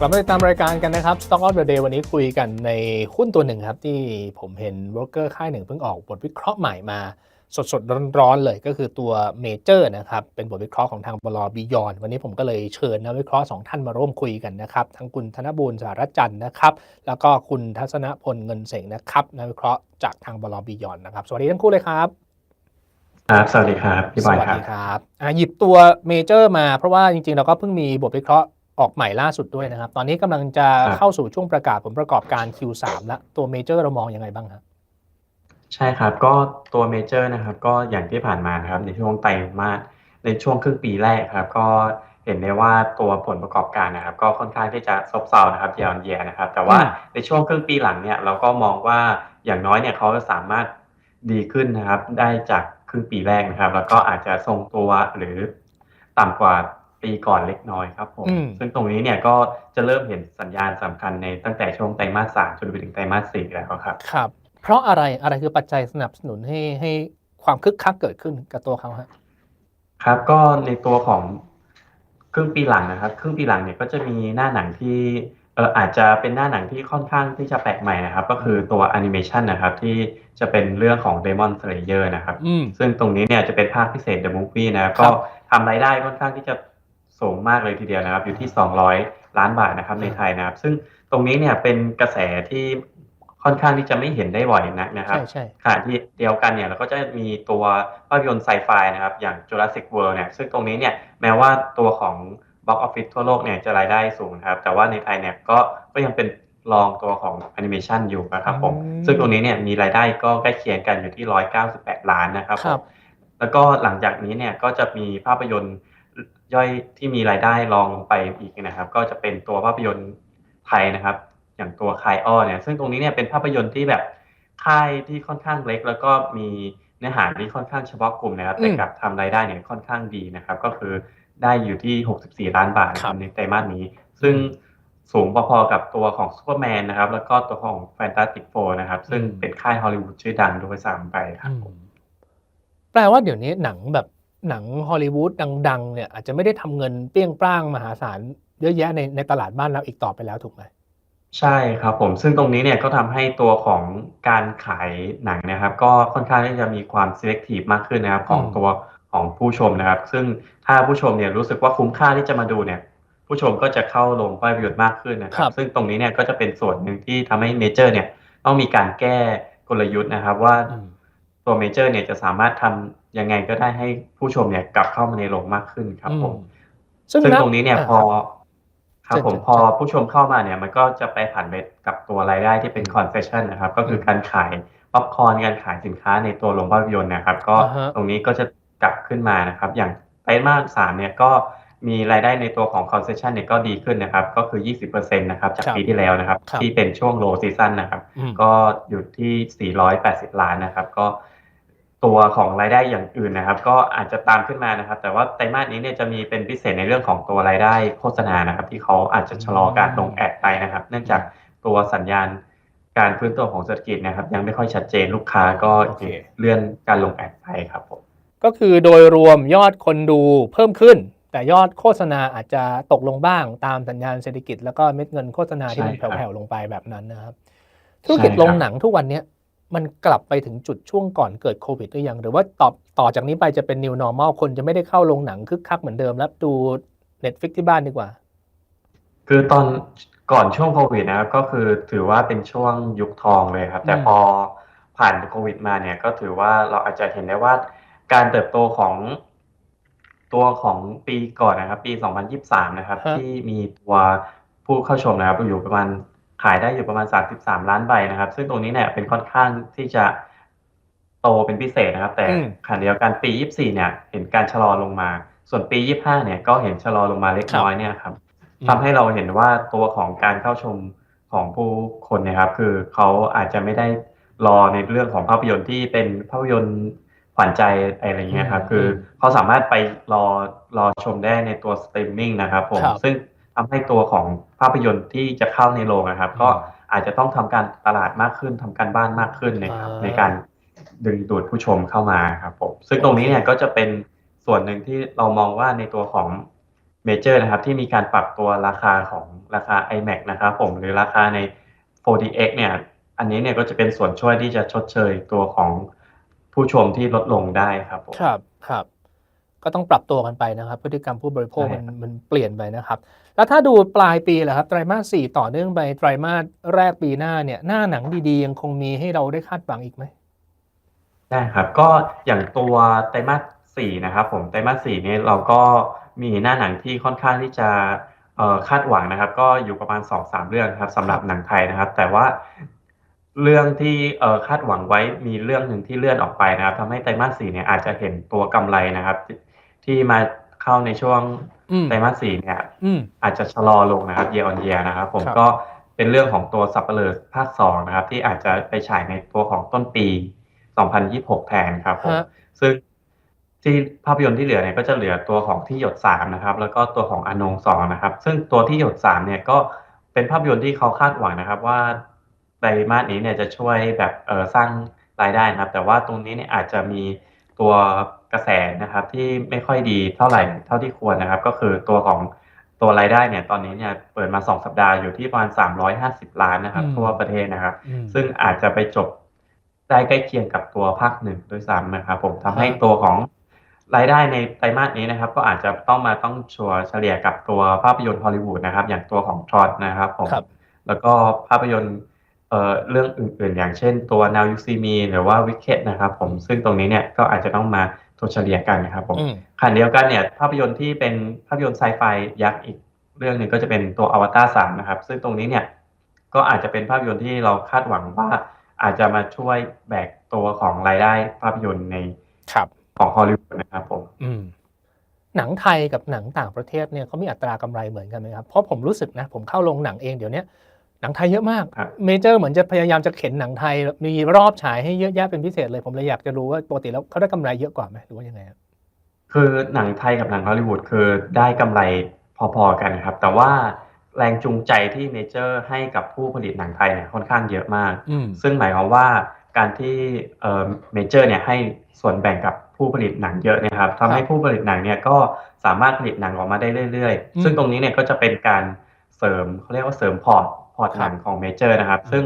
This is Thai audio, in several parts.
กลับมาติดตามรายการกันนะครับ Stock of the Day วันนี้คุยกันในหุ้นตัวหนึ่งครับ ที่ผมเห็นโบรกเกอร์ค่ายหนึ่งเพิ่งออกบทวิเคราะห์ใหม่มาสดๆ ร้อนๆ เลยก็คือตัวเมเจอร์นะครับ เป็นบทวิเคราะห์ของทางบลบิยอน วันนี้ผมก็เลยเชิญนักวิเคราะห์สองท่านมาร่วมคุยกันนะครับ ทั้งคุณธนบูรณ์สารจันทร์นะครับ แล้วก็คุณทัศนพลเงินเสงนะครับนักวิเคราะห์จากทางบลบิยอนนะครับ สวัสดีทั้งคู่เลยครับครับสวัสดีครับพี่บอยสวัสครับดีครับอะหยิบตัวเมเจอร์มาเพราะว่าจริงๆ เราก็เพิ่งมีบทวิเคราะห์ ออกใหม่ล่าสุดด้วยนะครับ ตอนนี้กำลังจะครับเข้าสู่ช่วงประกาศผลประกอบการ Q3 แล้วตัวเมเจอร์เรามองยังไงบ้างครับใช่ครับก็ตัวเมเจอร์นะครับก็อย่างที่ผ่านมานะครับในช่วงไตรมาสในช่วงครึ่งปีแรกครับ ก็เห็นได้ว่าตัวผลประกอบการนะครับ ก็ค่อนข้างที่จะซบเซานะครับยาวเยียนะครับ แต่ว่าอืมในช่วงครึ่งปีหลังเนี่ยเราก็มองว่าอย่างน้อยเนี่ยเขาจะสามารถดีขึ้นนะครับ ได้จากครึ่งปีแรกนะครับ แล้วก็อาจจะทรงตัวหรือต่ำกว่า ปีก่อนเล็กน้อยครับผมอืมซึ่งตรงนี้เนี่ยก็จะเริ่มเห็นสัญญาณสำคัญในตั้งแต่ช่วงไตรมาสสามจนไปถึงไตรมาสสี่แล้วครับ ครับ เพราะอะไรอะไรคือปัจจัยสนับสนุนให้ให้ความคึกคักเกิดขึ้นกับตัวเขาฮะครับก็ในตัวของครึ่งปีหลังนะครับ ครึ่งปีหลังเนี่ยก็จะมีหน้าหนังที่เอออาจจะเป็นหน้าหนังที่ค่อนข้างที่จะแปลกใหม่นะครับ ก็คือตัวแอนิเมชันนะครับ ที่จะเป็นเรื่องของ Demon Slayer นะครับอืมซึ่งตรงนี้เนี่ยจะเป็นภาคพิเศษ The Movie นะครับครัก็บทำรายได้ค่อนข้างที่จะ สูงมากเลยทีเดียวนะครับ อยู่ที่ 200 ล้านบาทนะครับในไทยนะครับ ซึ่งตรงนี้เนี่ยเป็นกระแสที่ค่อนข้างที่จะไม่เห็นได้บ่อยนักนะครับใช่ใช่ขณะที่เดียวกันเนี่ยเราก็จะมีตัวภาพยนตร์ไซไฟนะครับ อย่าง Jurassic World เนี่ยซึ่งตรงนี้เนี่ยแม้ว่าตัวของ Box Office ทั่วโลกเนี่ยจะรายได้สูงนะครับ แต่ว่าในไทยเนี่ยก็ก็ยังเป็นรองตัวของแอนิเมชันอยู่นะครับผมอืมซึ่งตรงนี้เนี่ยมีรายได้ก็ใกล้เคียงกันอยู่ที่ 198 ล้านนะครับคผรัมบแล้วก็หลังจากนี้เนี่ยก็จะมีภาพยนตร์ ย่อยที่มีรายได้รองลงไปอีกนะครับ ก็จะเป็นตัวภาพยนตร์ไทยนะครับ อย่างตัวคายอ้อเนี่ยซึ่งตรงนี้เนี่ยเป็นภาพยนตร์ที่แบบค่ายที่ค่อนข้างเล็ก แล้วก็มีเนื้อหาที่ค่อนข้างเฉพาะกลุ่มนะครับอืมแต่กลับทำรายได้เนี่ยค่อนข้างดีนะครับ ก็คือได้อยู่ที่ 64 ล้านบาทนะคครัรับบในไตรมาสนี้ ซึ่งสูงพอๆกับตัวของซูเปอร์แมนนะครับ แล้วก็ตัวของแฟนตาติกโฟนะครับ ซึ่งเป็นค่ายฮอลลีวูดชื่อดังด้วยซ้ำไปครับอืมแปลว่าเดี๋ยวนี้หนังแบบ หนังฮอลลีวูดดังๆเนี่ยอาจจะไม่ได้ทำเงินเปรี้ยงปร้างมหาศาลเยอะแยะในในตลาดบ้านเราอีกต่อไปแล้วถูกไหมใช่ครับผมซึ่งตรงนี้เนี่ยก็ทำให้ตัวของการขายหนังนะครับ ก็ค่อนข้างที่จะมีความ selective มากขึ้นนะครับ ของอืมตัวของผู้ชมนะครับ ซึ่งถ้าผู้ชมเนี่ยรู้สึกว่าคุ้มค่าที่จะมาดูเนี่ย ผู้ชมก็จะเข้าลงภาพยนตร์มากขึ้นนะคครัรับบซึ่งตรงนี้เนี่ยก็จะเป็นส่วนหนึ่งที่ทำให้เมเจอร์เนี่ยต้องมีการแก้กลยุทธ์นะครับว่าอืมตัวเมเจอร์เนี่ยจะสามารถทำ ยังไงก็ได้ให้ผู้ชมเนี่ยกลับเข้ามาในโรงมากขึ้นครับผมอืมซึ่งซึ่งณตรงนี้เนี่ยาพอครับเชิญผมเชิญพอผู้ชมเข้ามาเนี่ยมันก็จะไปผ่านไปกับตัวรายได้ที่เป็นคอนเซ s ชันนะครับ ก็คือการขายป๊อปคอร์นการขายสินค้าในตัวโรงภาพยนตร์นะครับ ก็อ่าฮะตรงนี้ก็จะกลับขึ้นมานะครับ อย่างไตรมาสสามเนี่ยก็มีรายได้ในตัวของคอนเซ s ชันเนี่ยก็ดีขึ้นนะครับ ก็คือ 20%นะครับ จากครับปีที่แล้วนะครับครับ ที่เป็นช่วงโลซีซั o นนะครับอืมก็อยู่ที่ 480 ล้านนะครับ ก็ ตัวของรายได้อย่างอื่นนะครับ ก็อาจจะตามขึ้นมานะครับ แต่ว่าไตรมาสนี้เนี่ยจะมีเป็นพิเศษในเรื่องของตัวรายได้โฆษณานะครับ ที่เขาอาจจะชะลอการลงแอดไปนะครับ เนื่องจากตัวสัญญาณการฟื้นตัวของเศรษฐกิจนะครับ ยังไม่ค่อยชัดเจนลูกค้าก็โอเคเลื่อนการลงแอดไปครับผมก็คือโดยรวมยอดคนดูเพิ่มขึ้น แต่ยอดโฆษณาอาจจะตกลงบ้างตามสัญญาณเศรษฐกิจแล้วก็เม็ดเงินโฆษณาที่มันใช่ครับแผ่วๆลงไปแบบนั้นนะครับธุรกิจใช่ครับโรงหนังทุกวันเนี้ย มันกลับไปถึงจุดช่วงก่อนเกิดโควิดหรือยัง หรือว่าต่อต่อจากนี้ไปจะเป็น new normal คนจะไม่ได้เข้าโรงหนังคึกคักเหมือนเดิมแล้วดู Netflix ที่บ้านดีกว่า คือตอนก่อนช่วงโควิดนะครับก็คือถือว่าเป็นช่วงยุคทองเลยครับ แต่อืมพอผ่านโควิดมาเนี่ยก็ถือว่าเราอาจจะเห็นได้ว่าการเติบโตของตัวของปีก่อนนะครับ ปี 2023 นะครับฮะที่มีตัวผู้เข้าชมนะครับอยู่ประมาณ ขายได้อยู่ประมาณ 33 ล้านใบนะครับ ซึ่งตรงนี้เนี่ยเป็นค่อนข้างที่จะโตเป็นพิเศษนะครับ แต่อืมขณะเดียวกันปี 24 เนี่ย เห็นการชะลอลงมา ส่วนปี 25 เนี่ยก็เห็นชะลอลงมาเล็กน้อยเนี่ยครับทำให้เราเห็นว่าตัวของการเข้าชมของผู้คนเนะครับ คือเขาอาจจะไม่ได้รอในเรื่องของภาพยนตร์ที่เป็นภาพยนตร์ขวัญใจอะไรเงี้ยครับอืมคือเขาสามารถไปรอรอชมได้ในตัวสตรีมมิ่งนะครับผมครับซึ่ง ทำให้ตัวของภาพยนตร์ที่จะเข้าในโรงนะครับ ก็อืมอาจจะต้องทำการตลาดมากขึ้นทำการบ้านมากขึ้นนะครับอ่าในการดึงดูดผู้ชมเข้ามาครับผมซึ่งตรงนี้เนี่ยก็จะเป็นส่วนหนึ่งที่เรามองว่าในตัวของเมเจอร์นะครับ ที่มีการปรับตัวราคาของราคา iMac นะครับผมหรือราคาใน 4DX เนี่ย อันนี้เนี่ยก็จะเป็นส่วนช่วยที่จะชดเชยตัวของผู้ชมที่ลดลงได้ครับผมครับครับ ก็ต้องปรับตัวกันไปนะครับ พฤติกรรมผู้บริโภคใช่มันมันเปลี่ยนไปนะครับ แล้วถ้าดูปลายปีแหละครับไตรมาสสี่ต่อเนื่องไปไตรมาสแรกปีหน้าเนี่ยหน้าหนังดีๆ ยังคงมีให้เราได้คาดหวังอีกไหมได้ครับก็อย่างตัวไตรมาสสี่นะครับผมไตรมาสสี่เนี่ยเราก็มีหน้าหนังที่ค่อนข้างที่จะเอ่อคาดหวังนะครับ ก็อยู่ประมาณสองสามเรื่องครับสำหรับหนังไทยนะครับ แต่ว่าเรื่องที่เอ่อคาดหวังไว้มีเรื่องหนึ่งที่เลื่อนออกไปนะครับทำให้ไตรมาสสี่เนี่ยอาจจะเห็นตัวกำไรนะครับ ที่ที่มาเข้าในช่วงอืมไตรมาสสี่เนี่ยอืมอาจจะชะลอลงนะครับ year on year นะครับผมครับก็เป็นเรื่องของตัวสับเปลือภาคสองนะครับ ที่อาจจะไปฉายในตัวของต้นปี 2026 แทนครับผมฮะซึ่งที่ภาพยนตร์ที่เหลือเนี่ยก็จะเหลือตัวของที่หยดสามนะครับ แล้วก็ตัวของอนงสองนะครับ ซึ่งตัวที่หยดสามเนี่ยก็เป็นภาพยนตร์ที่เขาคาดหวังนะครับ ว่าไตรมาสนี้เนี่ยจะช่วยแบบเออสร้างรายได้นะครับ แต่ว่าตรงนี้เนี่ยอาจจะมีตัวก ระแสนะครับที่ไม่ค่อยดีเท่าไหร่เท่าที่ควรนะครับ ก็คือตัวของตัวรายได้เนี่ยตอนนี้เนี่ยเปิดมาสองสัปดาห์อยู่ที่ประมาณ 350 ล้านนะครับอืมทั่วประเทศนะครับอืมซึ่งอาจจะไปจบได้ใกล้เคียงกับตัวภาคหนึ่งด้วยซ้ำนะครับผมทำให้ฮะตัวของรายได้ในไตรมาสนี้นะครับ ก็อาจจะต้องมาต้องชัวร์เฉลี่ยกับตัวภาพยนตร์ฮอลลีวูดนะครับ อย่างตัวของทรอนนะครับผมครับแล้วก็ภาพยนตร์เอ่อเรื่องอื่นๆ อย่างเช่นตัว Now You See Me หรือว่า Wicked นะครับผมซึ่งตรงนี้เนี่ยก็อาจจะต้องมา ตัวเฉลี่ยกันนะครับผมอืมขณะเดียวกันเนี่ยภาพยนตร์ที่เป็นภาพยนตร์ไซไฟยักษ์อีกเรื่องหนึ่งก็จะเป็นตัวอวตารสามนะครับ ซึ่งตรงนี้เนี่ยก็อาจจะเป็นภาพยนตร์ที่เราคาดหวังว่าอาจจะมาช่วยแบกตัวของรายได้ภาพยนตร์ในครับของฮอลลีวูดนะครับผมอืมหนังไทยกับหนังต่างประเทศเนี่ยเขามีอัตรากำไรเหมือนกันไหมครับ เพราะผมรู้สึกนะ ผมเข้าโรงหนังเองเดี๋ยวนี้ หนังไทยเยอะมากครับเมเจอร์เหมือนจะพยายามจะเข็นหนังไทย มีรอบฉายให้เยอะแยะเป็นพิเศษเลย ผมเลยอยากจะรู้ว่าปกติแล้วเขาได้กำไรเยอะกว่าไหมหรือว่ายังไงครับคือหนังไทยกับหนังฮอลลีวูดคือได้กำไรพอๆกันครับ แต่ว่าแรงจูงใจที่เมเจอร์ให้กับผู้ผลิตหนังไทยเนี่ยค่อนข้างเยอะมากอืมซึ่งหมายความว่าการที่เอ่อเมเจอร์เนี่ยให้ส่วนแบ่งกับผู้ผลิตหนังเยอะเนะครับทำให้ผู้ผลิตหนังเนี่ยก็สามารถผลิตหนังออกมาได้เรื่อยอืมๆซึ่งตรงนี้เนี่ยก็จะเป็นการเสริมเขาเรียกว่าเสริมพอร์ต พอร์ตครับหนังของเมเจอร์นะครับอืมซึ่ง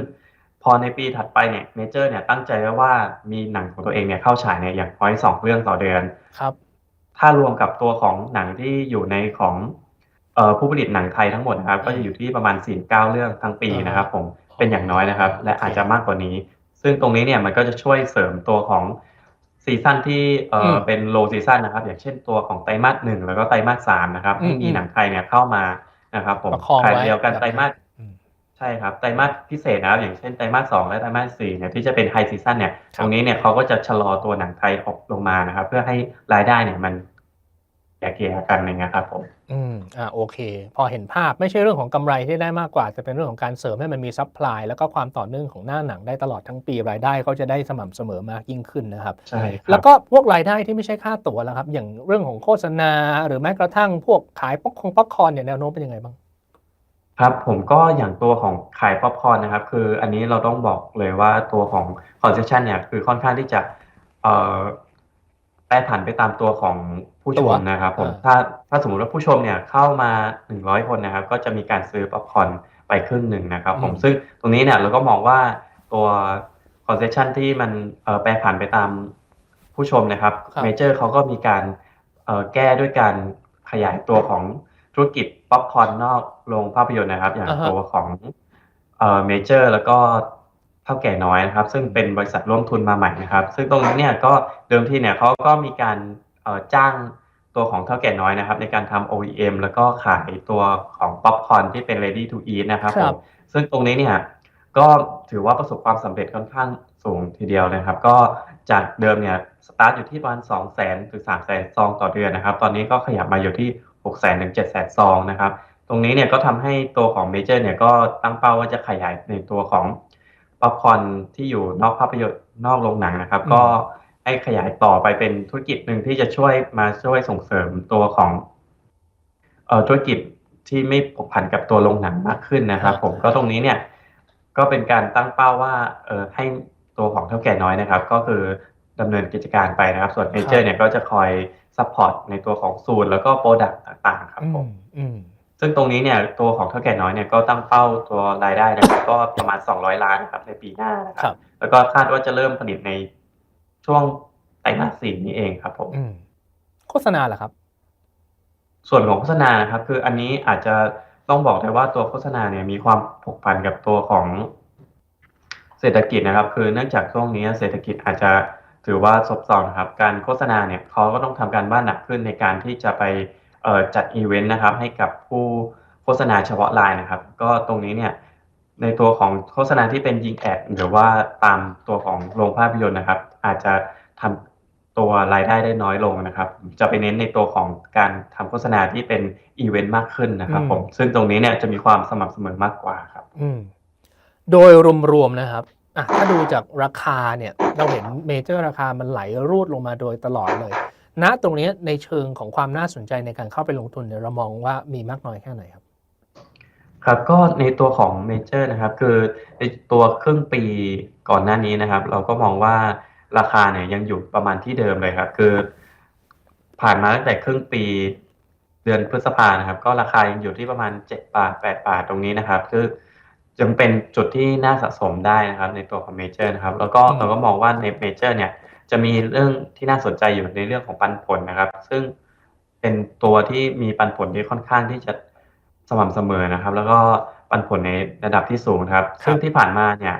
พอในปีถัดไปเนี่ยเมเจอร์เนี่ยตั้งใจไว้ว่ามีหนังของตัวเองเนี่ยเข้าฉายเนี่ยอย่างน้อยสองเรื่องต่อเดือนครับ ถ้ารวมกับตัวของหนังที่อยู่ในของเอ่อผู้ผลิตหนังไทยทั้งหมดนะครับอืมก็จะอยู่ที่ประมาณ4ี่เก้าเรื่องทั้งปีนะครับ ผมเป็นอย่างน้อยนะครับ และอาจจะมากกว่านี้ ซึ่งตรงนี้เนี่ยมันก็จะช่วยเสริมตัวของซีซั่นที่เอ่ออมเป็นโลซีซั่นนะครับ อย่างเช่นตัวของไตรมาสหนึ่งแล้วก็ไตรมาสสามนะครับอืมให้มีหนังไทยเนี่ยเข้ามานะครับ ผมประคองขณะไว้เดียวกันแบบไตรมาสอืม ใช่ครับไตรมาสพิเศษนะครับอย่างเช่นไตรมาสสองและไตรมาสสี่เนี่ยที่จะเป็นไฮซีซั่นเนี่ยครับตรงนี้เนี่ยเขาก็จะชะลอตัวหนังไทยออกลงมานะครับ เพื่อให้รายได้เนี่ยมันแยกเกลี่ยกันอย่างเงี้ยครับผมอืมอ่าโอเค พอเห็นภาพไม่ใช่เรื่องของกำไรที่ได้มากกว่า แต่เป็นเรื่องของการเสริมให้มันมีซัพพลายแล้วก็ความต่อเนื่องของหน้าหนังได้ตลอดทั้งปีรายได้เขาจะได้สม่ำเสมอมากยิ่งขึ้นนะครับใช่คแล้รัวบก็พวกรายได้ที่ไม่ใช่ค่าตั๋วแล้วครับ อย่างเรื่องของโฆษณา หรือแม้กระทั่งพวกขายป๊อกคงป๊อกคอร์นเนี่ยแนวโน้มเป็นยังไงบ้าง ครับผมก็อย่างตัวของขายป๊อปคอร์นนะครับ คืออันนี้เราต้องบอกเลยว่าตัวของ concession เนี่ยคือค่อนข้างที่จะเอ่อแปรผันไปตามตัวของผู้ชตัวมนะครับ ผมอ่าถ้าถ้าสมมติว่าผู้ชมเนี่ยเข้ามา100คนนะครับ ก็จะมีการซื้อป๊อปคอร์นไปครึ่งหนึ่งนะครับ ผมซึ่งตรงนี้เนี่ยเราก็มองว่าตัว concession ที่มันเอ่อแปรผันไปตามผู้ชมนะครับครับเมเจอร์เขาก็มีการเอ่อแก้ด้วยการขยายตัวของ ธุรกิจป๊อปคอร์นนอกโรงภาพยนตร์นะครับ อย่างอ่าฮะ ตัวของเอ่อเมเจอร์แล้วก็เท่าแก่น้อยนะครับ ซึ่งเป็นบริษัทร่วมทุนมาใหม่นะครับ ซึ่งตรงนี้เนี่ยก็เดิมทีเนี่ยเขาก็มีการเอ่อจ้างตัวของเท่าแก่น้อยนะครับ ในการทำ OEM แล้วก็ขายตัวของป๊อปคอร์นที่เป็น ready to eat นะครับคผรับ มซึ่งตรงนี้เนี่ย ก็ถือว่าประสบความสำเร็จค่อนข้างสูงทีเดียวนะครับ ก็จากเดิมเนี่ยสตาร์ทอยู่ที่ประมาณ2 0 0 0 0 0ถึง3 0 0 0 0ซองต่อเดือนนะครับ ตอนนี้ก็ขยับมาอยู่ที่ 6 0 0 0 0ถึง7 0 0 0 0ซองนะครับ ตรงนี้เนี่ยก็ทำให้ตัวของเมเจอร์เนี่ยก็ตั้งเป้าว่าจะขยายในตัวของป๊อปคอร์นที่อยู่นอกภาพยนตร์นอกโรงหนังนะครับอืมก็ให้ขยายต่อไปเป็นธุรกิจหนึ่งที่จะช่วยมาช่วยส่งเสริมตัวของเอ่อธุรกิจที่ไม่ผูกพันกับตัวโรงหนังมากขึ้นนะครับ ผมก็ตรงนี้เนี่ยก็เป็นการตั้งเป้าว่าเออให้ตัวของเท่าแก่น้อยนะครับ ก็คือดำเนินกิจการไปนะครับ ส่วนเมเจอร์เนี่ยก็จะคอยส ซัพพอร์ตในตัวของสูตรแล้วก็โปรดักต์ต่างๆ ครับอืผมมอืมซึ่งตรงนี้เนี่ยตัวของเท่าแก่น้อยเนี่ยก็ตั้งเป้าตัวรายได้นะครับก็ประมาณ 200 ล้านนะครับในปีหน้านะคครัรับบแล้วก็คาดว่าจะเริ่มผลิตในช่วงไตรมาสสี่นี้เองครับผมอืมโฆษณาเหรอครับ ส่วนของโฆษณานะครับคืออันนี้อาจจะต้องบอกได้ว่าตัวโฆษณาเนี่ยมีความผูกพันกับตัวของเศรษฐกิจนะครับ คือเนื่องจากช่วงนี้เศรษฐกิจอาจจะ ถือว่าซบเซานะครับ การโฆษณาเนี่ยเขาก็ต้องทำการบ้านหนักขึ้นในการที่จะไปจัดอีเวนต์นะครับ ให้กับผู้โฆษณาเฉพาะรายนะครับ ก็ตรงนี้เนี่ยในตัวของโฆษณาที่เป็นยิงแอดหรือว่าตามตัวของโรงภาพยนตร์นะครับ อาจจะทำตัวรายได้ได้น้อยลงนะครับ จะไปเน้นในตัวของการทำโฆษณาที่เป็นอีเวนต์มากขึ้นนะครับผมซึ่งตรงนี้เนี่ยจะมีความสม่ำเสมอมากกว่าครับ อืโดยรวมๆนะครับอะถ้าดูจากราคาเนี่ย เราเห็นเมเจอร์ราคามันไหลรูดลงมาโดยตลอดเลยณตรงนี้ในเชิงของความน่าสนใจในการเข้าไปลงทุนเนี่ยเรามองว่ามีมากน้อยแค่ไหนครับ ครับก็ในตัวของเมเจอร์นะครับ คือในตัวครึ่งปีก่อนหน้านี้นะครับ เราก็มองว่าราคาเนี่ยยังอยู่ประมาณที่เดิมเลยครับ คือ ผ่านมาตั้งแต่ครึ่งปีเดือนพฤษภานะครับ ก็ราคายังอยู่ที่ประมาณ7บาท8บาทตรงนี้นะครับ คือ ยังเป็นจุดที่น่าสะสมได้นะครับในตัวของเมเจอร์นะครับ แล้วก็อืมเราก็มองว่าในเมเจอร์เนี่ยจะมีเรื่องที่น่าสนใจอยู่ในเรื่องของปันผลนะครับ ซึ่งเป็นตัวที่มีปันผลที่ค่อนข้างที่จะสม่ำเสมอนะครับ แล้วก็ปันผลในระดับที่สูงนะครับครับ ซึ่งที่ผ่านมาเนี่ย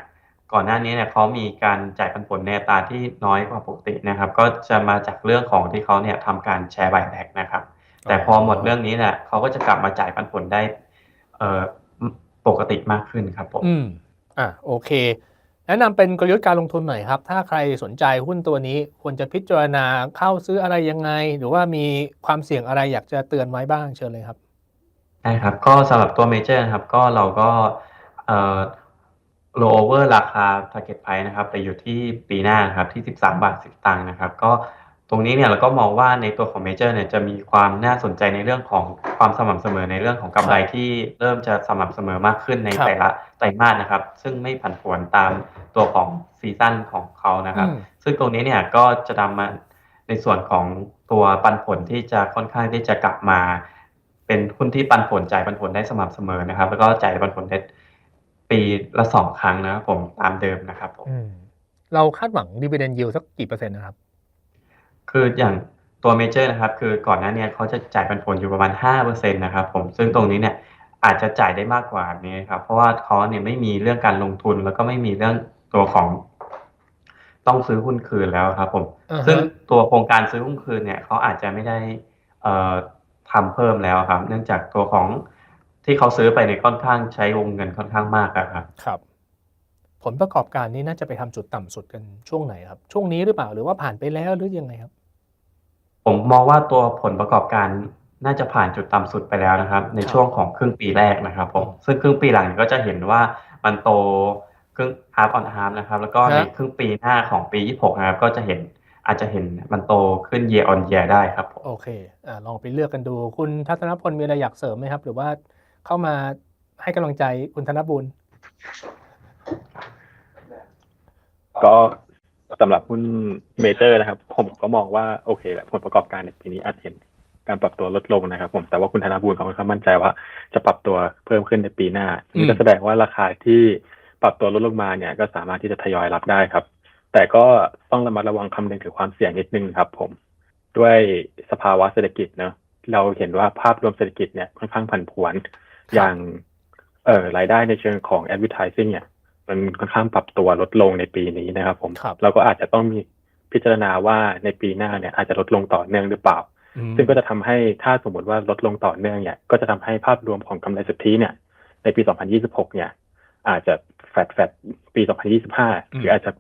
ก่อนหน้านี้เนี่ยเขามีการจ่ายปันผลในอัตราที่น้อยกว่าปกตินะครับ ก็จะมาจากเรื่องของที่เขาเนี่ยทำการแชร์ไบแบ็กนะครับ แต่พอหมดเรื่องนี้เนี่ยเขาก็จะกลับมาจ่ายปันผลได้เอ่อ ปกติมากขึ้นครับผมอืมอะโอเค แนะนำเป็นกลยุทธ์การลงทุนหน่อยครับ ถ้าใครสนใจหุ้นตัวนี้ควรจะพิจารณาเข้าซื้ออะไรยังไง หรือว่ามีความเสี่ยงอะไรอยากจะเตือนไว้บ้างเชิญเลยครับได้ครับ ก็สำหรับตัวเมเจอร์นะครับ ก็เราก็เอ่อ low over ราคา target price นะครับ แต่อยู่ที่ปีหน้านะครับที่ 13 บาท10ตังค์นะครับ ก็ ตรงนี้เนี่ยเราก็มองว่าในตัวของเมเจอร์เนี่ยจะมีความน่าสนใจในเรื่องของความสม่ำเสมอในเรื่องของกำไรที่เริ่มจะสม่ำเสมอมากขึ้นในครับแต่ละไตรมาสนะครับ ซึ่งไม่ผันผวนตามตัวของซีซั่นของเขานะครับอืมซึ่งตรงนี้เนี่ยก็จะนำมาในส่วนของตัวปันผลที่จะค่อนข้างที่จะกลับมา เป็นหุ้นที่ปันผลจ่ายปันผลได้สม่ำเสมอนะครับ แล้วก็จ่ายปันผลได้ปีละสองครั้งนะครับผมตามเดิมนะครับผมอืมเราคาดหวังดีเวเดนยิวสักกี่เปอร์เซ็นต์นะครับ คืออย่างตัวเมเจอร์นะครับ คือก่อนหน้าเนี้เขาจะจ่ายปันผลอยู่ประมาณห้าเปอร์เซ็นต์นะครับผมซึ่งตรงนี้เนี่ยอาจจะจ่ายได้มากกว่านี้ครับเพราะว่าเขาเนี่ยไม่มีเรื่องการลงทุนแล้วก็ไม่มีเรื่องตัวของ ต้องซื้อหุ้นคืนแล้วครับ ผมอ่าฮะซึ่งตัวโครงการซื้อหุ้นคืนเนี่ยเขาอาจจะไม่ได้เอ่อทำเพิ่มแล้วครับ เนื่องจากตัวของที่เขาซื้อไปเนี่ยค่อนข้างใช้วงเงินค่อนข้างมากอะครับครับ ผลประกอบการนี่น่าจะไปทำจุดต่ำสุดกันช่วงไหนครับ ช่วงนี้หรือเปล่าหรือว่าผ่านไปแล้วหรือยังไงครับ ผมมองว่าตัวผลประกอบการน่าจะผ่านจุดต่ำสุดไปแล้วนะครับ ในครับช่วงของครึ่งปีแรกนะครับผมอืมซึ่งครึ่งปีหลังก็จะเห็นว่ามันโตครึ่ง half on half นะครับ แล้วก็ฮะในครึ่งปีหน้าของปี 26 นะครับ ก็จะเห็นอาจจะเห็นมันโตขึ้น year on year ได้ครับผมโอเคอ่าลองไปเลือกกันดู คุณทัศนพลมีอะไรอยากเสริมไหมครับ หรือว่าเข้ามาให้กำลังใจคุณธนบุญก็ สำหรับหุ้นเมเจอร์นะครับ ผมก็มองว่าโอเคแหละผลประกอบการในปีนี้อาจเห็นการปรับตัวลดลงนะครับ ผมแต่ว่าคุณธนาบูรณ์เขาค่อนข้างมั่นใจว่า จะปรับตัวเพิ่มขึ้นในปีหน้านี่ก็แสดงว่าราคาที่ปรับตัวลดลงมาเนี่ยก็สามารถที่จะทยอยรับได้ครับ แต่ก็ต้องระมัดระวังคำนึงถึงความเสี่ยงนิดนึงครับ ผม ด้วยสภาวะเศรษฐกิจเนอะเราเห็นว่าภาพรวมเศรษฐกิจเนี่ยค่อนข้างผันผวนอย่างเอ่อรายได้ในเชิงของ advertising เนี่ย มันค่อนข้างปรับตัวลดลงในปีนี้นะครับ ผมครับเราก็อาจจะต้องมีพิจารณาว่าในปีหน้าเนี่ยอาจจะลดลงต่อเนื่องหรือเปล่าอืมซึ่งก็จะทำให้ถ้าสมมติว่าลดลงต่อเนื่องเนี่ย ก็จะทำให้ภาพรวมของกำไรสุทธิเนี่ย ในปี 2026 เนี่ย อาจจะแฟดแฟดปี 2025 หรืออาจจะ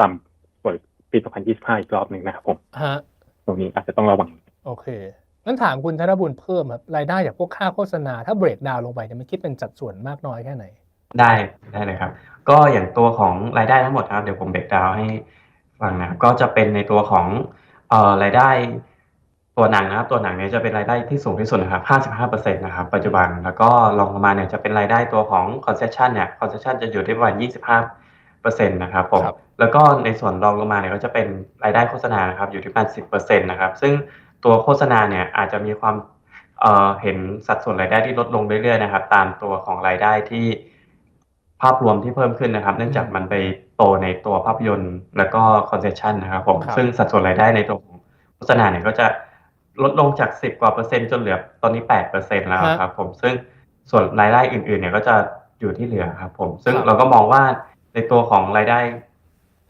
ต่ำกว่าปี 2025 อีกรอบหนึ่งนะครับผมฮะตรงนี้อาจจะต้องระวัง โอเคงั้นถามคุณธนบุญเพิ่มครับรายได้จากพวกค่าโฆษณาถ้าเบรกดาวน์ลงไปเนี่ยมันคิดเป็นสัดส่วนมากน้อยแค่ไหน ได้ ได้เลยครับ ก็อย่างตัวของรายได้ทั้งหมดนะครับ เดี๋ยวผมเบรกดาวน์ให้ฟังนะครับ ก็จะเป็นในตัวของเอ่อรายได้ตัวหนังนะครับ ตัวหนังเนี่ยจะเป็นรายได้ที่สูงที่สุดนะครับ 55%นะครับ ปัจจุบัน แล้วก็รองลงมาเนี่ยจะเป็นรายได้ตัวของ concession เนี่ย concession จะอยู่ที่ประมาณ 25%นะครับผม ครับ แล้วก็ในส่วนรองลงมาเนี่ยก็จะเป็นรายได้โฆษณานะครับ อยู่ที่ประมาณ 10%นะครับ ซึ่งตัวโฆษณาเนี่ยอาจจะมีความ เอ่อเห็นสัดส่วนรายได้ที่ลดลงเรื่อยๆนะครับ ตามตัวของรายได้ที่ ภาพรวมที่เพิ่มขึ้นนะครับ เนื่องจากมันไปโตในตัวภาพยนตร์ แล้วก็คอนเซชันนะครับผมครับซึ่งสัดส่วนรายได้ในตัวของโฆษณาเนี่ยก็จะลดลงจากสิบกว่าเปอร์เซ็นต์จนเหลือตอนนี้แปดเปอร์เซ็นต์แล้วครับผมซึ่งส่วนรายได้อื่น ๆ เนี่ยก็จะอยู่ที่เหลือครับผม ซึ่งครับเราก็มองว่าในตัวของรายได้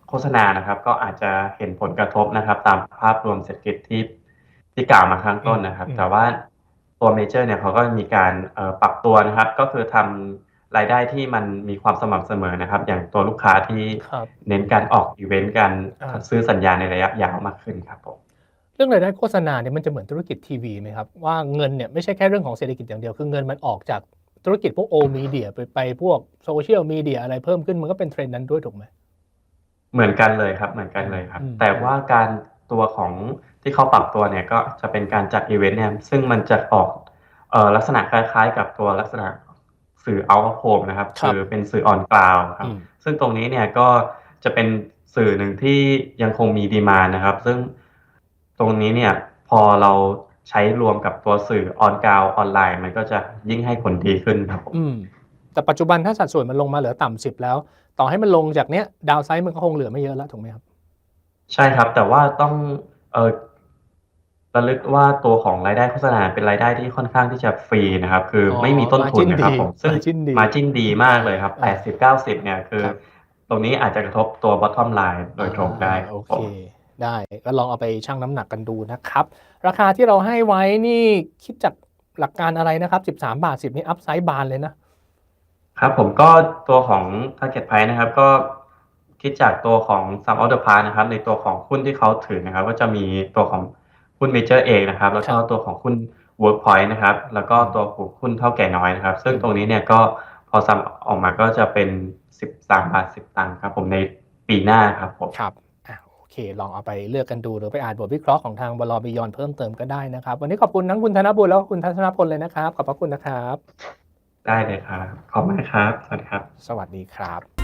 โฆษณานะครับ ก็อาจจะเห็นผลกระทบนะครับ ตามภาพรวมเศรษฐกิจที่ที่กล่าวมาข้างต้นนะครับอืมแต่ว่าตัวเมเจอร์เนี่ยเขาก็มีการเอ่อปรับตัวนะครับ ก็คือทำ รายได้ที่มันมีความสม่ำเสมอนะครับ อย่างตัวลูกค้าที่ครับเน้นการออกอีเวนต์การอ่าซื้อสัญญาณในระยะยาวมากขึ้นครับผมเรื่องรายได้โฆษณาเนี่ยมันจะเหมือนธุรกิจทีวีไหมครับว่าเงินเนี่ยไม่ใช่แค่เรื่องของเศรษฐกิจอย่างเดียวคือเงินมันออกจากธุรกิจพวกโอมีเดียไปไปพวกโซเชียลมีเดียอะไรเพิ่มขึ้นมันก็เป็นเทรนด์นั้นด้วยถูกไหมเหมือนกันเลยครับเหมือนกันเลยครับอืมแต่ว่าการตัวของที่เขาปรับตัวเนี่ยก็จะเป็นการจัดอีเวนต์เนี่ยซึ่งมันจะออกเอ่อลักษณะคล้ายๆ กับตัวลักษณะ สื่อ out of home นะครับครับคือเป็นสื่อ on cloud ครับอืมซึ่งตรงนี้เนี่ยก็จะเป็นสื่อหนึ่งที่ยังคงมีดีมานนะครับ ซึ่งตรงนี้เนี่ยพอเราใช้รวมกับตัวสื่อ on cloud ออนไลน์ มันก็จะยิ่งให้ผลดีขึ้นครับผมอืมแต่ปัจจุบันถ้าสัดส่วนมันลงมาเหลือต่ำสิบแล้ว ต่อให้มันลงจากเนี้ยดาวไซด์มันก็คงเหลือไม่เยอะแล้วถูกไหมครับ ใช่ครับ แต่ว่าต้องเออ ระลึกว่าตัวของรายได้โฆษณาเป็นรายได้ที่ค่อนข้างที่จะฟรีนะครับ คือออไม่มีต้นทุน margin นะครับดีผมซึ่ง margin ดีมาจิ้นดีมากเลยครับอ่า80 90เนี่ยคือครับตรงนี้อาจจะกระทบตัว bottom line โดยตรงได้ครับโอผเคมได้ก็ลองเอาไปชั่งน้ำหนักกันดูนะครับ ราคาที่เราให้ไว้นี่คิดจากหลักการอะไรนะครับ 13 บาท 10 นี่อัพไซด์บานเลยนะ ครับผมก็ตัวของ target price นะครับ ก็คิดจากตัวของ sum of the part นะครับ ในตัวของหุ้นที่เขาถือนะครับ ก็จะมีตัวของ หุ้น major เองนะครับ แล้วก็ครับตัวของหุ้น workpoint นะครับ แล้วก็ตัวของหุ้นเท่าแก่น้อยนะครับ ซึ่งตรงนี้เนี่ยก็พอซัมออกมาก็จะเป็น 13 บาท 10 ตังค์ครับผมในปีหน้าครับผมครับอะโอเค ลองเอาไปเลือกกันดูหรือไปอ่านบทวิเคราะห์ของทางบลบิยอนเพิ่มเติมก็ได้นะครับ วันนี้ขอบคุณทั้งคุณธนบุญแล้วก็คุณทัศนพลเลยนะครับ ขอบพระคุณนะครับ ได้เลยครับ ขอบคุณครับ สวัสดีครับ สวัสดีครับ